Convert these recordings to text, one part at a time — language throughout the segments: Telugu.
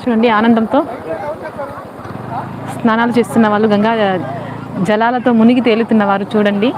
చూడండి ఆనందంతో స్నానాలు చేస్తున్న వాళ్ళు గంగా జలాలతో మునిగి తేలుతున్న వారు చూడండి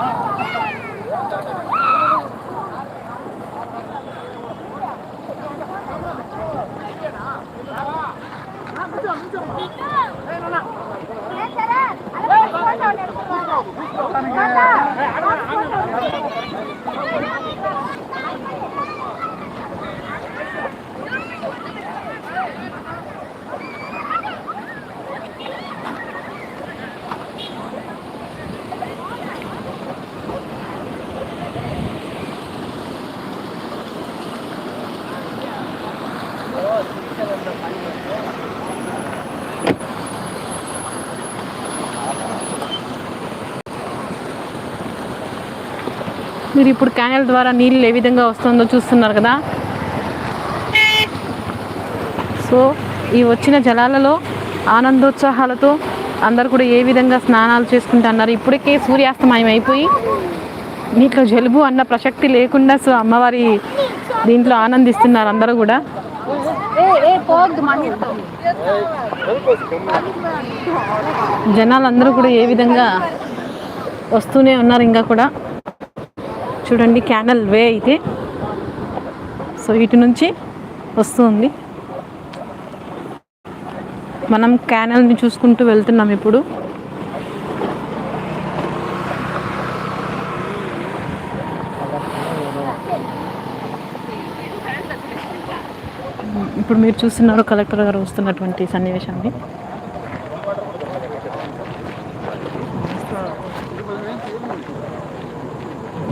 మీరు ఇప్పుడు క్యానల్ ద్వారా నీళ్ళు ఏ విధంగా వస్తుందో చూస్తున్నారు కదా? సో ఈ వచ్చిన జలాలలో ఆనందోత్సాహాలతో అందరు కూడా ఏ విధంగా స్నానాలు చేసుకుంటున్నారు ఇప్పటికే సూర్యాస్తమయం అయిపోయి నీటిలో జలుబు అన్న ప్రసక్తి లేకుండా సో అమ్మవారి దీంట్లో ఆనందిస్తున్నారు అందరూ కూడా. జనాలందరూ కూడా ఏ విధంగా వస్తూనే ఉన్నారు ఇంకా కూడా. చూడండి క్యానల్ వే అయితే సో ఇటు నుంచి వస్తుంది. మనం క్యానల్ని చూసుకుంటూ వెళ్తున్నాం ఇప్పుడు. ఇప్పుడు మీరు చూస్తున్నారు కలెక్టర్ గారు వస్తున్నటువంటి సన్నివేశాన్ని.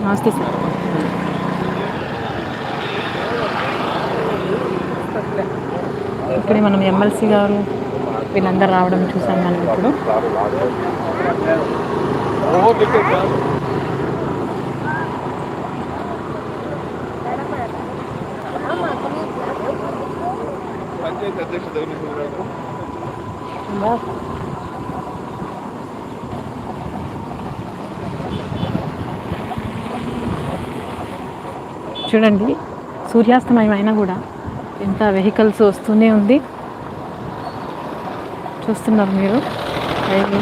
నమస్తే సార్. ఇక్కడే మనం ఎమ్మెల్సీ గారు వీళ్ళందరూ రావడం చూసాం మనం ఇప్పుడు. పంచాయతీ అధ్యక్ష చూడండి సూర్యాస్తమయం అయినా కూడా ఎంత వెహికల్స్ వస్తూనే ఉంది. చూస్తున్నారు మీరు? రైలు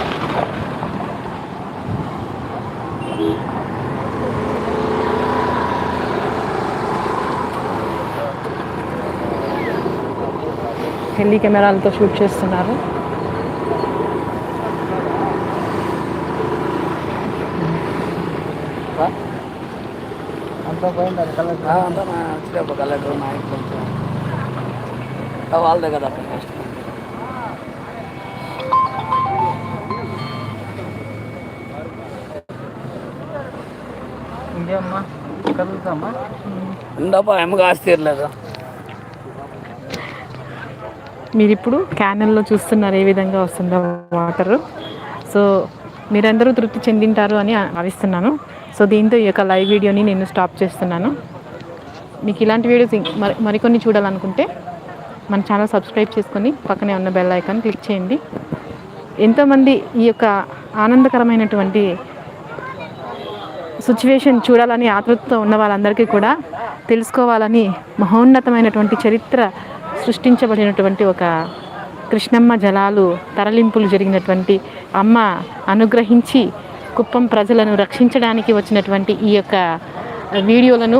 హెల్లీ కెమెరాలతో షూట్ చేస్తున్నారు. What? అంతా నా వచ్చినప్పుడు కలెక్టర్ మా ఇంట్లో వాళ్ళదే కదా నెక్స్ట్ ఇంకేమ్మా కలుగుతామా ఉండప్ప ఎమ్మగా ఆస్తి మీరు ఇప్పుడు క్యానల్లో చూస్తున్నారు ఏ విధంగా వస్తుందో వాటరు. సో మీరందరూ తృప్తి చెందింటారు అని భావిస్తున్నాను. సో దీంతో ఈ యొక్క లైవ్ వీడియోని నేను స్టాప్ చేస్తున్నాను. మీకు ఇలాంటి వీడియోస్ మరి మరికొన్ని చూడాలనుకుంటే మన ఛానల్ సబ్స్క్రైబ్ చేసుకొని పక్కనే ఉన్న బెల్ ఐకాన్ క్లిక్ చేయండి. ఎంతోమంది ఈ యొక్క ఆనందకరమైనటువంటి సిచ్యువేషన్ చూడాలని ఆతృతతో ఉన్న వాళ్ళందరికీ కూడా తెలుసుకోవాలని మహోన్నతమైనటువంటి చరిత్ర సృష్టించబడినటువంటి ఒక కృష్ణమ్మ జలాలు తరలింపులు జరిగినటువంటి అమ్మ అనుగ్రహించి కుప్పం ప్రజలను రక్షించడానికి వచ్చినటువంటి ఈ యొక్క వీడియోలను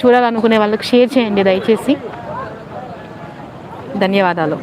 చూడాలనుకునే వాళ్ళకి షేర్ చేయండి దయచేసి. ధన్యవాదాలు.